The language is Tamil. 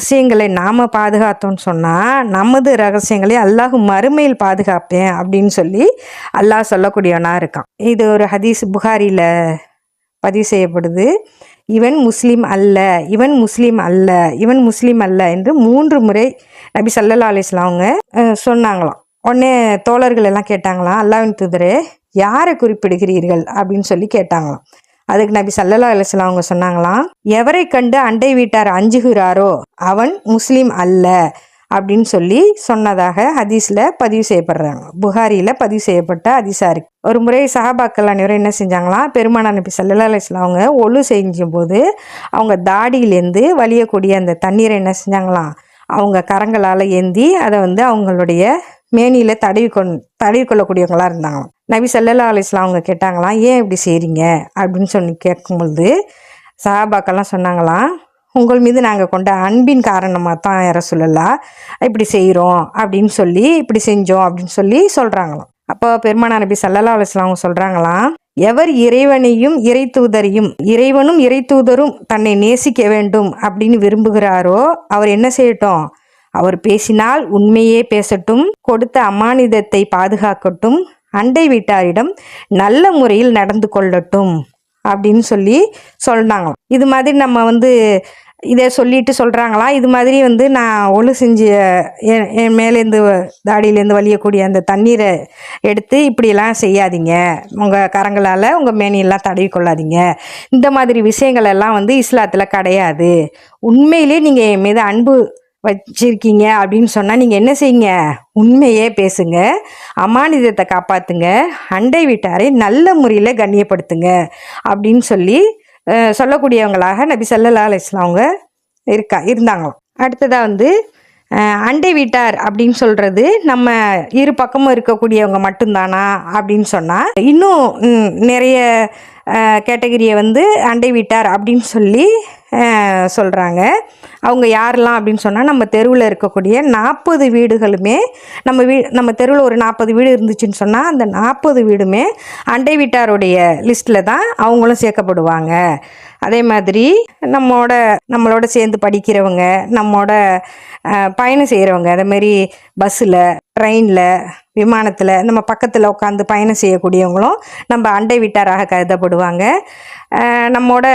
ரகசியங்களை நாம் பாதுகாத்தோம்னு சொன்னால் நமது ரகசியங்களை அல்லாஹ் மறுமையில் பாதுகாப்பேன் அப்படின்னு சொல்லி அல்லாஹ் சொல்லக்கூடியவனா இருக்கான். இது ஒரு ஹதீஸ் புகாரியில் பதிவு செய்யப்படுது. இவன் முஸ்லீம் அல்ல இவன் முஸ்லீம் அல்ல இவன் முஸ்லீம் அல்ல என்று மூன்று முறை நபி சல்லா அலிஸ்லாம் அவங்க சொன்னாங்களாம். உடனே தோழர்கள் எல்லாம் கேட்டாங்களாம் அல்லாவின் தூதரே யாரை குறிப்பிடுகிறீர்கள்? அப்படின்னு சொல்லி கேட்டாங்களாம். அதுக்கு நபி சல்லல்லா அலிஸ்லாம் அவங்க சொன்னாங்களாம் எவரை கண்டு அண்டை வீட்டார் அஞ்சுகிறாரோ அவன் முஸ்லீம் அல்ல அப்படின்னு சொல்லி சொன்னதாக ஹதீஸில் பதிவு செய்யப்படுறாங்க. புகாரியில் பதிவு செய்யப்பட்ட ஹதீஸாக இருக்கு. ஒரு முறை சஹாபாக்கள் அனைவரும் என்ன செஞ்சாங்களாம் பெருமானா நபி சல்லல்லா அலிஸ்லாம் அவங்க ஒழு செஞ்சும் போது அவங்க தாடியிலேருந்து வலியக்கூடிய அந்த தண்ணீரை என்ன செஞ்சாங்களாம் அவங்க கரங்களால் ஏந்தி அதை வந்து அவங்களுடைய மேனியில் தடவி கொண் தடவி கொள்ளக்கூடியவங்களாக இருந்தாங்களாம். நபி சல்லல்லா அலிஸ்லாம் அவங்க கேட்டாங்களாம் ஏன் இப்படி செய்கிறீங்க அப்படின்னு சொல்லி கேட்கும்பொழுது சஹாபாக்கெல்லாம் சொன்னாங்களாம் உங்கள் மீது நாங்கள் கொண்ட அன்பின் காரணமாக தான் யார சொல்லலாம் இப்படி செய்கிறோம் அப்படின்னு சொல்லி இப்படி செஞ்சோம் அப்படின்னு சொல்லி சொல்கிறாங்களாம் அப்போ பெருமானா நபி சல்லல்லா அலிஸ்லாம் அவங்க சொல்கிறாங்களாம் எவர் இறைவனையும் இறை தூதரையும் இறைவனும் இறை தூதரும் தன்னை நேசிக்க வேண்டும் அப்படின்னு விரும்புகிறாரோ அவர் என்ன செய்யட்டும்? அவர் பேசினால் உண்மையே பேசட்டும் கொடுத்த அமானிதத்தை பாதுகாக்கட்டும் அண்டை வீட்டாரிடம் நல்ல முறையில் நடந்து கொள்ளட்டும் அப்படின்னு சொல்லி சொன்னாங்களாம் இது மாதிரி நம்ம வந்து இதை சொல்லிட்டு சொல்கிறாங்களாம் இது மாதிரி வந்து நான் ஒழு செஞ்சு என் என் மேலேருந்து தாடியிலேருந்து வலியக்கூடிய அந்த தண்ணீரை எடுத்து இப்படியெல்லாம் செய்யாதீங்க. உங்கள் கரங்களால் உங்கள் மேனியெல்லாம் தடவி கொள்ளாதீங்க. இந்த மாதிரி விஷயங்கள் எல்லாம் வந்து இஸ்லாத்தில் கிடையாது. உண்மையிலே நீங்கள் என் மீது அன்பு வச்சிருக்கீங்க அப்படின்னு சொன்னால் நீங்கள் என்ன செய்யுங்க? உண்மையே பேசுங்க. அமானிதத்தை காப்பாற்றுங்க அண்டை வீட்டாரை நல்ல முறையில் கண்ணியப்படுத்துங்க அப்படின்னு சொல்லி சொல்லக்கூடியவங்களாக நபி சல்லா அலிஸ்லாம் அவங்க இருக்கா இருந்தாங்களாம். அடுத்ததாக வந்து அண்டை வீட்டார் அப்படின்னு சொல்கிறது நம்ம இரு பக்கமும் இருக்கக்கூடியவங்க மட்டும்தானா அப்படின்னு சொன்னால் இன்னும் நிறைய கேட்டகரியை வந்து அண்டை வீட்டார் அப்படின்னு சொல்லி சொல்கிறாங்க அவங்க யாரெல்லாம் அப்படின்னு சொன்னால் நம்ம தெருவில் இருக்கக்கூடிய நாற்பது வீடுகளுமே நம்ம வீ நம்ம தெருவில் ஒரு நாற்பது வீடு இருந்துச்சுன்னு சொன்னால் அந்த நாற்பது வீடுமே அண்டை வீட்டாருடைய லிஸ்ட்டில் தான் அவங்களும் சேர்க்கப்படுவாங்க. அதே மாதிரி நம்மோட நம்மளோட சேர்ந்து படிக்கிறவங்க நம்மோட பயணம் செய்கிறவங்க அதேமாரி பஸ்ஸில் ட்ரெயினில் விமானத்தில் நம்ம பக்கத்தில் உட்காந்து பயணம் செய்யக்கூடியவங்களும் நம்ம அண்டை வீட்டாராக கருதப்படுவாங்க. நம்மோட